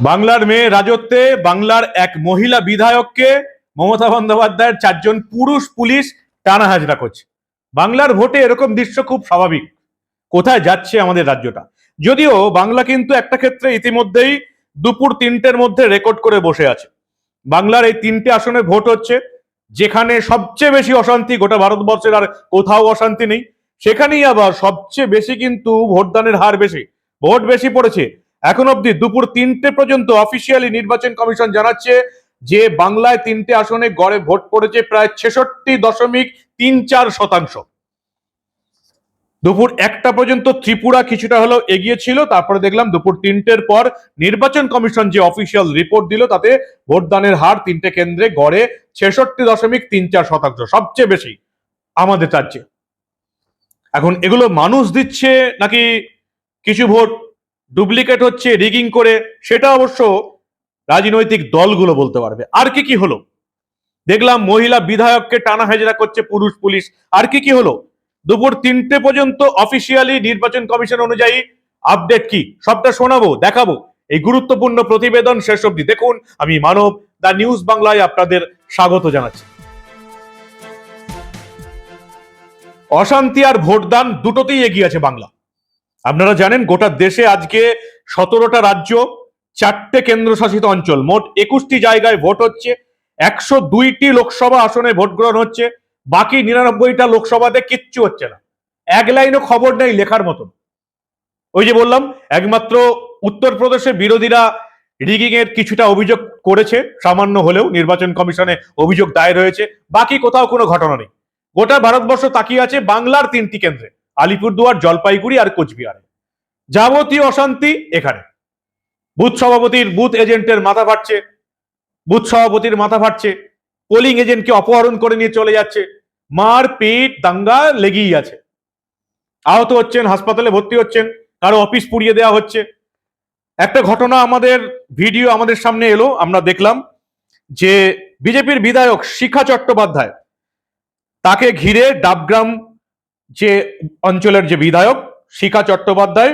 বাংলার মেয়ে রাজত্বে বাংলার এক মহিলা বিধায়ককে মমতা বন্দ্যোপাধ্যায়ের চারজন পুরুষ পুলিশ টানা হাজরা করছে। বাংলার ভোটে এরকম দৃশ্য খুব স্বাভাবিক। কোথায় যাচ্ছে আমাদের রাজ্যটা? যদিও বাংলা কিন্তু একটা ক্ষেত্রে ইতিমধ্যেই দুপুর তিনটের মধ্যে রেকর্ড করে বসে আছে। বাংলার এই তিনটে আসনে ভোট হচ্ছে, যেখানে সবচেয়ে বেশি অশান্তি গোটা ভারতবর্ষের আর কোথাও অশান্তি নেই। সেখানেই আবার সবচেয়ে বেশি কিন্তু ভোটদানের হার বেশি। ভোট বেশি পড়েছে। এখন অবধি দুপুর তিনটে পর্যন্ত অফিসিয়ালি নির্বাচন কমিশন জানাচ্ছে যে বাংলায় তিনটে আসনে গড়ে ভোট পড়েছে প্রায় ছেষট্টি দশমিক তিন চার শতাংশ। দুপুর একটা পর্যন্ত ত্রিপুরা কিছুটা হলেও এগিয়ে ছিল, তারপরে দেখলাম দুপুর তিনটের পর নির্বাচন কমিশন যে অফিসিয়াল রিপোর্ট দিল, তাতে ভোটদানের হার তিনটে কেন্দ্রে গড়ে ছেষট্টি দশমিক তিন চার শতাংশ, সবচেয়ে বেশি আমাদের রাজ্যে। এখন এগুলো মানুষ দিচ্ছে নাকি কিছু ভোট ডুপ্লিকেট হচ্ছে রিগিং করে, সেটা অবশ্য রাজনৈতিক দলগুলো বলতে পারবে। আর কি কি হলো? দেখলাম মহিলা বিধায়ককে টানা হাজিরা করছে পুরুষ পুলিশ। আর কি কি হলো? দুপুর তিনটে পর্যন্ত অফিসিয়ালি নির্বাচন কমিশন অনুযায়ী আপডেট কি? সবটা শোনাবো, দেখাবো। এই গুরুত্বপূর্ণ প্রতিবেদন শেষ অবধি দেখুন। আমি মানব দা নিউজ বাংলায় আপনাদের স্বাগত জানাচ্ছি। অশান্তি আর ভোটদান দুটোতেই এগিয়ে আছে বাংলা। আপনারা জানেন গোটা দেশে আজকে সতেরোটা রাজ্য, চারটে কেন্দ্রশাসিত অঞ্চল, মোট একুশটি জায়গায় ভোট হচ্ছে, একশো দুইটি লোকসভা আসনে ভোট গ্রহণ হচ্ছে, বাকি নিরানব্বইটা লোকসভাতে কিচ্ছু হচ্ছে না। এক লাইনও খবর নেই লেখার মতন। ওই যে বললাম, একমাত্র উত্তরপ্রদেশের বিরোধীরা রিগিং এর কিছুটা অভিযোগ করেছে, সামান্য হলেও নির্বাচন কমিশনে অভিযোগ দায়ের হয়েছে, বাকি কোথাও কোনো ঘটনা নেই। গোটা ভারতবর্ষ তাকিয়ে আছে বাংলার তিনটি কেন্দ্রে। আলিপুরদুয়ার, জলপাইগুড়ি আর কোচবিহারে। যাবতীয় অশান্তি এখানে। বুথ সভাপতির বুথ এজেন্টের মাথা ফাটছে। বুথ সভাপতির মাথা ফাটছে। পোলিং এজেন্টকে অপহরণ করে নিয়ে চলে যাচ্ছে। মার পিট দাঙ্গা লেগেই আছে। আহত হচ্ছেন, হাসপাতালে ভর্তি হচ্ছেন, কারও অফিস পুড়িয়ে দেওয়া হচ্ছে। একটা ঘটনা আমাদের ভিডিও আমাদের সামনে এলো, আমরা দেখলাম যে বিজেপির বিধায়ক শিখা চট্টোপাধ্যায় তাকে ঘিরে ডাবগ্রাম যে অঞ্চলের যে বিধায়ক, শিখা চট্টোপাধ্যায়,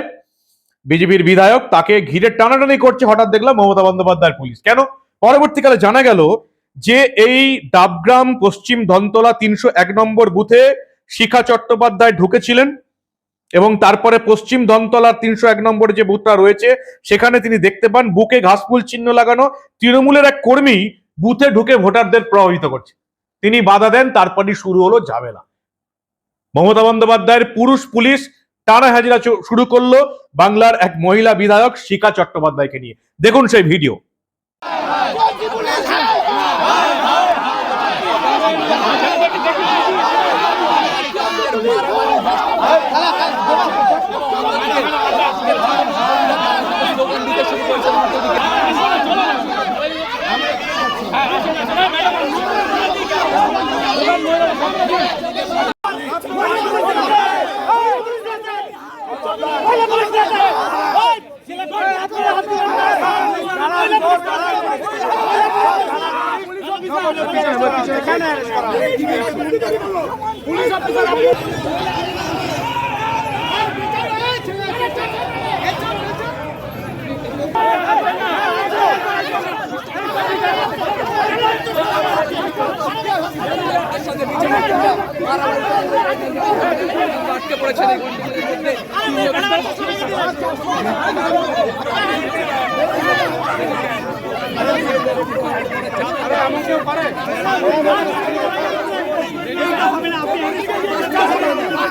বিজেপির বিধায়ক, তাকে ঘিরে টানাটানি করছে হঠাৎ দেখলাম মমতা বন্দ্যোপাধ্যায়ের পুলিশ। কেন? পরবর্তীকালে জানা গেল যে এই ডাবগ্রাম পশ্চিম ধনতলা তিনশো এক নম্বর বুথে শিখা চট্টোপাধ্যায় ঢুকেছিলেন এবং তারপরে পশ্চিম ধনতলার তিনশো এক নম্বর যে বুথটা রয়েছে, সেখানে তিনি দেখতে পান বুকে ঘাসফুল চিহ্ন লাগানো তৃণমূলের এক কর্মী বুথে ঢুকে ভোটারদের প্রভাবিত করছে। তিনি বাধা দেন, তারপরই শুরু হলো ঝামেলা। মমতা বন্দ্যোপাধ্যায়ের পুরুষ পুলিশ টানা হাজিরা শুরু করল বাংলার এক মহিলা বিধায়ক শিকা চট্টোপাধ্যায়কে নিয়ে। দেখুন সেই ভিডিও। আটকে পড়েছেন এই গন্ডির মধ্যে।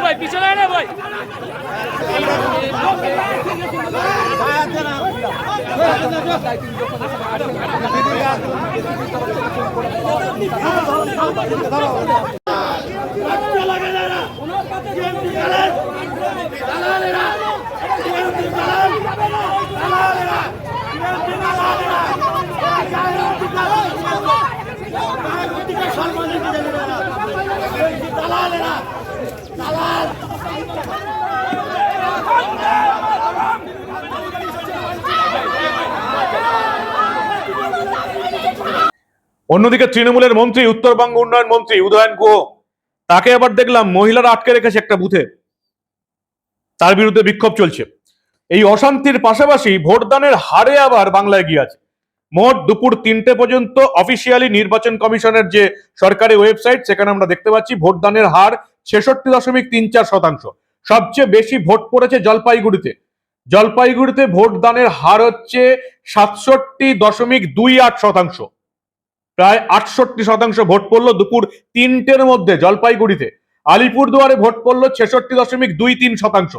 ভাই পিছনে রে ভাই লাগে না অন্যদিকে তৃণমূলের মন্ত্রী, উত্তরবঙ্গ উন্নয়ন মন্ত্রী উদয়ন গুহ তাকে আবার দেখলাম মহিলারা আটকে রেখেছে একটা বুথে। তার বিরুদ্ধে বিক্ষোভ চলছে। এই অশান্তির পাশাপাশি ভোটদানের হারে আবার বাংলায় এগিয়ে আছে। মোট দুপুর তিনটে পর্যন্ত অফিসিয়ালি নির্বাচন কমিশনের যে সরকারি ওয়েবসাইট, সেখানে আমরা দেখতে পাচ্ছি ভোটদানের হার ছেষট্টি দশমিক তিন চার শতাংশ। সবচেয়ে বেশি ভোট পড়েছে জলপাইগুড়িতে। জলপাইগুড়িতে ভোটদানের হার হচ্ছে সাতষট্টি দশমিক দুই আট শতাংশ। প্রায় আটষট্টি শতাংশ ভোট পড়ল দুপুর তিনটের মধ্যে জলপাইগুড়িতে। আলিপুরদুয়ারে ভোট পড়ল ছেষট্টি দশমিক দুই তিন শতাংশ।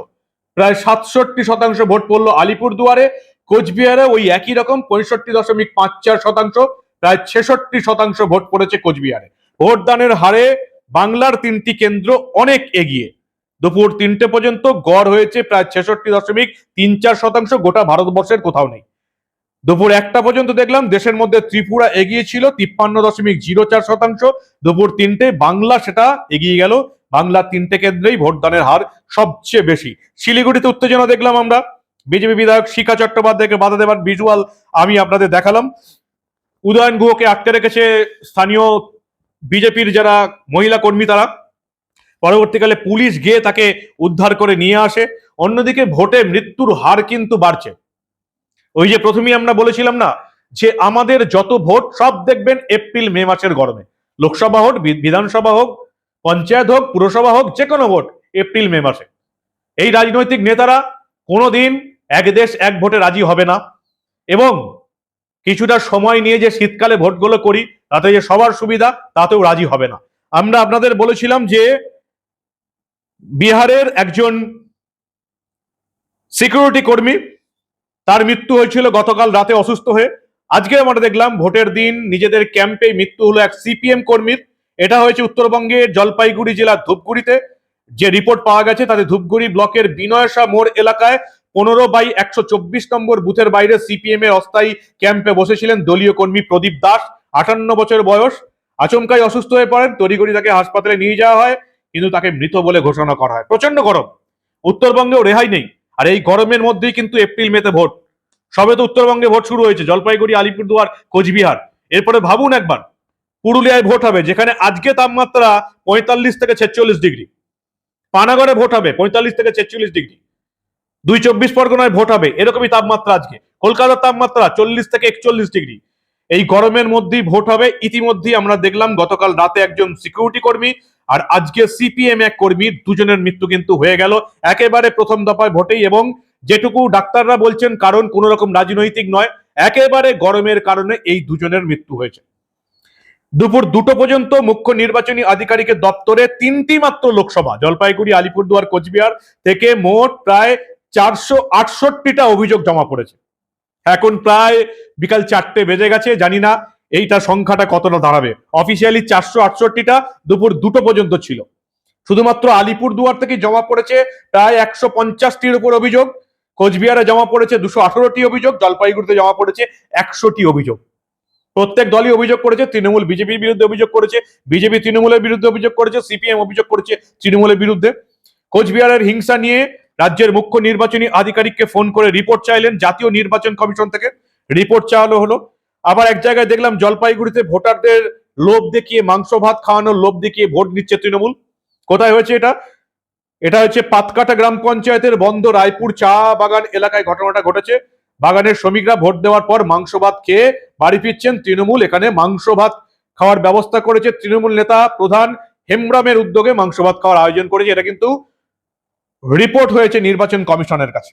প্রায় সাতষট্টি শতাংশ ভোট পড়ল আলিপুরদুয়ারে। কোচবিহারে ওই একই রকম, পঁয়ষট্টি দশমিক পাঁচ চার শতাংশ, প্রায় ছেষট্টি শতাংশ ভোট পড়েছে কোচবিহারে। ভোটদানের হারে বাংলার তিনটি কেন্দ্র অনেক এগিয়ে। দুপুর তিনটে পর্যন্ত গড় হয়েছে প্রায় ছেষট্টি দশমিক তিন চার শতাংশ, গোটা ভারতবর্ষের কোথাও নেই। দুপুর একটা পর্যন্ত দেখলাম, দেশের মধ্যে ত্রিপুরা এগিয়ে ছিল তিপ্পান্ন দশমিক জিরো চার শতাংশ। দুপুর তিনটে বাংলা সেটা এগিয়ে গেল। বাংলা তিনটে কেন্দ্রেই ভোটদানের হার সবচেয়ে বেশি। শিলিগুড়িতে উত্তেজনা দেখলাম আমরা। বিজেপি বিধায়ক শিখা চট্টোপাধ্যায়কে বাধা দেওয়ার ভিজুয়াল আমি আপনাদের দেখালাম। উদয়ন গুহকে আটকে রেখেছে স্থানীয় বিজেপির যারা মহিলা কর্মী তারা। পরবর্তীকালে পুলিশ গিয়ে তাকে উদ্ধার করে নিয়ে আসে। অন্যদিকে ভোটে মৃত্যুর হার কিন্তু বাড়ছে। ওই যে প্রথমেই আমরা বলেছিলাম না, যে আমাদের যত ভোট সব দেখবেন এপ্রিল, মে মাসের গরমে। লোকসভা হোক বিধানসভা হোক, পঞ্চায়েত হোক, পুরসভা হোক, যে কোনো ভোট এপ্রিল, মে মাসে। এই রাজনৈতিক নেতারা কোনোদিন এক দেশ এক ভোটে রাজি হবে না। এবং কিছুটা সময় নিয়ে যে শীতকালে ভোটগুলো করি, তাতে যে সবার সুবিধা, তাতেও রাজি হবে না। আমরা আপনাদের বলেছিলাম যে বিহারের একজন সিকিউরিটি কর্মী তার মৃত্যু হয়েছিল গতকাল রাতে অসুস্থ হয়ে। আজকে আমরা দেখলাম ভোটের দিন, নিজেদের ক্যাম্পে মৃত্যু হলো এক সিপিএম কর্মীর। এটা হয়েছে উত্তরবঙ্গের জলপাইগুড়ি জেলার ধূপগুড়িতে। যে রিপোর্ট পাওয়া গেছে তাতে ধূপগুড়ি ব্লকের বিনয়সা মোড় এলাকায় পনেরো বাই একশো চব্বিশ নম্বর বুথের বাইরে সিপিএম এর অস্থায়ী ক্যাম্পে বসেছিলেন দলীয় কর্মী প্রদীপ দাস, আটান্ন বছর বয়স। আচমকাই অসুস্থ হয়ে পড়েন, তড়িঘড়ি তাকে হাসপাতালে নিয়ে যাওয়া হয়, কিন্তু তাকে মৃত বলে ঘোষণা করা হয়। প্রচণ্ড গরম। উত্তরবঙ্গেও রেহাই নেই। আর এই গরমের মধ্যেই কিন্তু এপ্রিল মেতে ভোট। সবে তো উত্তরবঙ্গে ভোট শুরু হয়েছে, জলপাইগুড়ি, আলিপুরদুয়ার, কোচবিহার। এরপরে ভাবুন একবার, পুরুলিয়ায় ভোট হবে, যেখানে আজকে তাপমাত্রা পঁয়তাল্লিশ থেকে ছেচল্লিশ ডিগ্রি। পানাগড়ে ভোট হবে, পঁয়তাল্লিশ থেকে ছেচল্লিশ ডিগ্রি। দুই চব্বিশ পরগনায় ভোট হবে, এরকমই তাপমাত্রা আজকে। কলকাতার তাপমাত্রা চল্লিশ থেকে একচল্লিশ ডিগ্রি। এই গরমের মধ্যেই ভোট হবে, ইতিমধ্যেই আমরা দেখলাম গতকাল রাতে একজন সিকিউরিটি কর্মী আর আজকে সিপিএম এক কর্মীর দুজনের মৃত্যু কিন্তু হয়ে গেল। একেবারে প্রথম দফায় ভোটেই এবং যেটুকু ডাক্তাররা বলছেন, কারণ কোন রকম রাজনৈতিক নয়, একেবারে গরমের কারণে এই দুজনের মৃত্যু হয়েছে। দুপুর দুটো পর্যন্ত মুখ্য নির্বাচনী আধিকারিকের দপ্তরে তিনটি মাত্র লোকসভা, জলপাইগুড়ি, আলিপুরদুয়ার, কোচবিহার থেকে মোট প্রায় চারশো আটষট্টিটা অভিযোগ জমা পড়েছে। এখন প্রায় বিকাল চারটে বেজে গেছে, জানি না এইটা সংখ্যাটা কতটা দাঁড়াবে। অফিসিয়ালি চারশো আটষট্টিটা দুপুর দুটো পর্যন্ত ছিল। শুধুমাত্র আলিপুরদুয়ার থেকে জমা পড়েছে প্রায় একশো পঞ্চাশটির উপর অভিযোগ। কোচবিহারে জমা পড়েছে দুশো আঠারোটি অভিযোগ, জলপাইগুড়িতে জমা পড়েছে একশোটি অভিযোগ। প্রত্যেক দলই অভিযোগ করেছে, তৃণমূল বিজেপির বিরুদ্ধে অভিযোগ করেছে, বিজেপি তৃণমূলের বিরুদ্ধে অভিযোগ করেছে, সিপিএম অভিযোগ করেছে তৃণমূলের বিরুদ্ধে। কোচবিহারের হিংসা নিয়ে রাজ্যের মুখ্য নির্বাচনী আধিকারিককে ফোন করে রিপোর্ট চাইলেন জাতীয় নির্বাচন কমিশন থেকে। রিপোর্ট চাওয়ানো হলো। আবার এক জায়গায় দেখলাম জলপাইগুড়িতে ভোটারদের লোভ দেখিয়ে মাংস ভাত খাওয়ানোর লোভ দেখিয়ে ভোট নিচ্ছে তৃণমূল। কোথায় হয়েছে এটা? এটা হচ্ছে পাতকাটা গ্রাম পঞ্চায়েতের বন্ধ রায়পুর চা বাগান এলাকায় ঘটনাটা ঘটেছে। বাগানের শ্রমিকরা ভোট দেওয়ার পর মাংস ভাত খেয়ে বাড়ি ফিরছেন তৃণমূল। এখানে মাংস ভাত খাওয়ার ব্যবস্থা করেছে তৃণমূল নেতা প্রধান হেমরামের উদ্যোগে মাংস ভাত খাওয়ার আয়োজন করেছে। এটা কিন্তু রিপোর্ট হয়েছে নির্বাচন কমিশনের কাছে।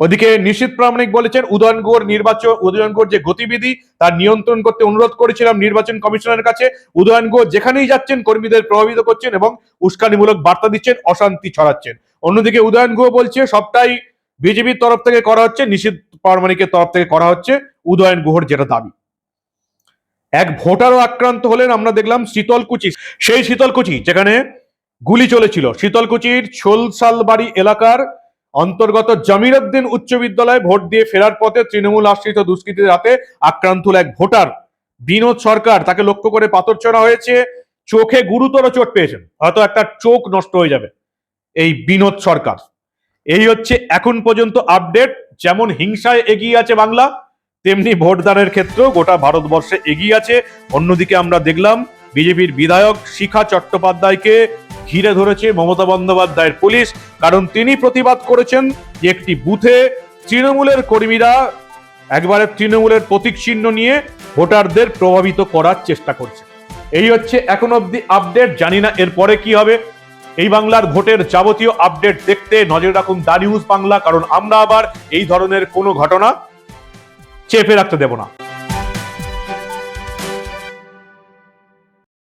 ওদিকে নিশীত প্রামাণিক বলেছেন উদয়নগড় নির্বাচন উদয়নগড় যে গতিবিধি, তার নিয়ন্ত্রণ করতে অনুরোধ করেছিলাম নির্বাচন কমিশনের কাছে। উদয়নগড় যেখানেই যাচ্ছেন, কর্মীদের প্রভাবিত করছেন এবং উস্কানিমূলক বার্তা দিচ্ছেন, অশান্তি ছড়াচ্ছেন। অন্যদিকে উদয়ন গুহ বলছে, সবটাই বিজেপির তরফ থেকে করা হচ্ছে, নিশীত প্রামাণিকের তরফ থেকে করা হচ্ছে, উদয়ন গুহর যেটা দাবি। এক ভোটারও আক্রান্ত হলেন, আমরা দেখলাম শীতলকুচি। সেই শীতলকুচি, যেখানে গুলি চলেছিল। শীতলকুচির ছোলসালবাড়ি এলাকার অন্তর্গত জমিরুদ্দিন উচ্চ বিদ্যালয়ে ভোট দিয়ে ফেরার পথে তৃণমূল আশ্রিত দুষ্কৃতীদের হাতে আক্রান্ত এক ভোটার। বিনোদ সরকার তাকে লক্ষ্য করে পাথর ছোড়া হয়েছে, চোখে গুরুতর চোট পেয়েছেন। হয়তো একটা চোখ নষ্ট হয়ে যাবে এই বিনোদ সরকার। এই হচ্ছে এখন পর্যন্ত আপডেট, যেমন হিংসায় এগিয়ে আছে বাংলা, তেমনি ভোটদানের ক্ষেত্রেও গোটা ভারতবর্ষে এগিয়ে আছে। অন্যদিকে আমরা দেখলাম, বিজেপির বিধায়ক শিখা চট্টোপাধ্যায়কে ঘিরে ধরেছে মমতা বন্দ্যোপাধ্যায়ের পুলিশ, কারণ তিনি প্রতিবাদ করেছেন যে একটি বুথে তৃণমূলের কর্মীরা একবারে তৃণমূলের প্রতীক চিহ্ন নিয়ে ভোটারদের প্রভাবিত করার চেষ্টা করছে। এই হচ্ছে এখন অবধি আপডেট, জানি না এরপরে কি হবে। এই বাংলার ভোটের যাবতীয় আপডেট দেখতে নজর রাখুন দা নিউজ বাংলা, কারণ আমরা আবার এই ধরনের কোনো ঘটনা চেপে রাখতে দেব না।